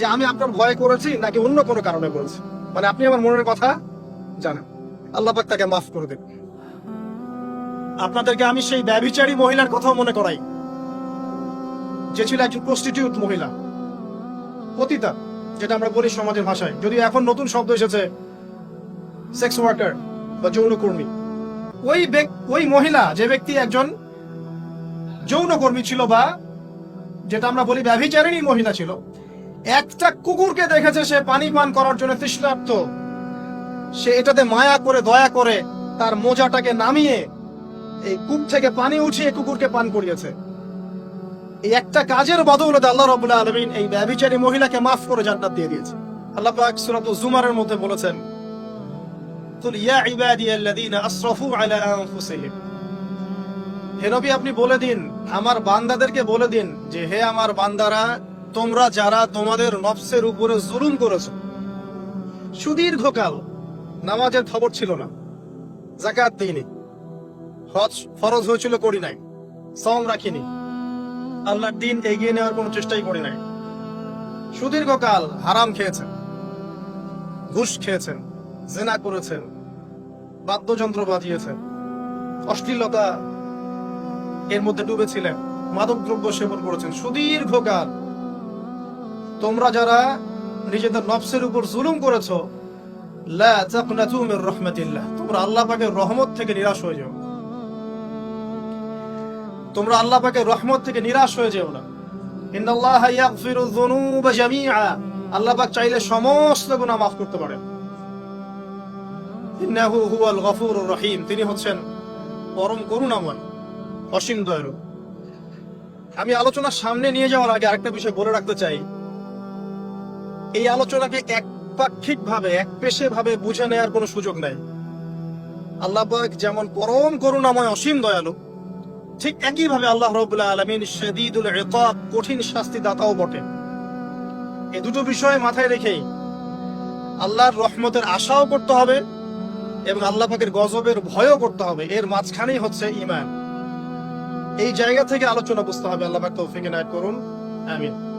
যে আমি আপনার ভয় করেছি নাকি অন্য কোনো কারণে করেছি মানে আপনি আমার মনের কথা জানেন। আল্লাহ পাক তাকে মাফ করে দেন। আপনাদেরকে আমি সেই ব্যভিচারী মহিলার কথাও মনে করাই। যে ছিল একজন প্রস্টিটিউট মহিলা। পতিতা, যেটা আমরা বলি সমাজের ভাষায়। যদি এখন নতুন শব্দ এসেছে সেক্স ওয়ার্কার বা যৌনকর্মী ওই ওই মহিলা, যে ব্যক্তি একজন যৌনকর্মী ছিল বা যেটা আমরা বলি ব্যভিচারিণী মহিলা ছিল একটা কুকুরকে দেখেছে সে পানি পান করার জন্য তৃষ্ণার্ত। সে এটাতে মায়া করে, দয়া করে তার মোজাটাকে নামিয়ে এই কূপ থেকে পানি উঠিয়ে কুকুরকে পান করিয়েছে। এই একটা কাজের বদৌলতে আল্লাহ রাব্বুল আলামিন এই ব্যভিচারী মহিলাকে মাফ করে জান্নাত দিয়ে দিয়েছে। আল্লাহ পাক সূরাতুল জুমারের মধ্যে বলেছেন কুল ইয়া ইবাদিয়াল্লাযীনা আসরাফু আলা আনফুসিহিম। হে নবী, আপনি বলে দিন, আমার বান্দাদেরকে বলে দিন যে, হে আমার বান্দারা তোমরা যারা তোমাদের নফসের উপরে জুলুম করেছ, সুদীর্ঘকাল নামাজের খবর ছিল না জাকাত দিইনি, হজ ফরজ হয়েছিল করি নাই সম রাখিনি, আল্লাহর দিন এগিয়ে নেওয়ার কোনো চেষ্টাই করি নাই। সুদীর্ঘকাল হারাম খেয়েছেন, ঘুষ খেয়েছেন, জেনা করেছেন, বাদ্যযন্ত্র বাজিয়েছেন, অশ্লীলতা এর মধ্যে ডুবেছিলেন মাদক দ্রব্য সেবন করেছেন। সুদীর্ঘকাল তোমরা যারা নিজেদের নফসের উপর জুলুম করেছ তোমরা আল্লাহ রহমত থেকে নিরাশ হয়ে তোমরা আল্লাহ রহমত থেকে নিরাশ হয়ে যেও না। চাইলে সমস্ত গুনাহ মাফ করতে রহিম, তিনি হচ্ছেন পরম করুণাময়, অসীম দয়ালু। আমি আলোচনার সামনে নিয়ে যাওয়ার আগে আরেকটা বিষয় বলে রাখতে চাই। এই আলোচনাকে একপাক্ষিক ভাবে এক পেশে ভাবে বুঝে নেওয়ার কোনো সুযোগ নেই। আল্লাহ যেমন পরম করুণাময়, অসীম দয়ালু, ঠিক একই ভাবে আল্লাহ রবুল্লাহ আলমিন শদীদুল ইকাব কঠিন শাস্তি দাতাও বটে। এই দুটো বিষয় মাথায় রেখেই আল্লাহর রহমতের আশাও করতে হবে এবং আল্লাহ গজবের ভয়ও করতে হবে। এর মাঝখানেই হচ্ছে ইমান এই জায়গা থেকে আলোচনা বুঝতে হবে। আল্লাহ পাক তৌফিক এনায়েত করুন। আমিন।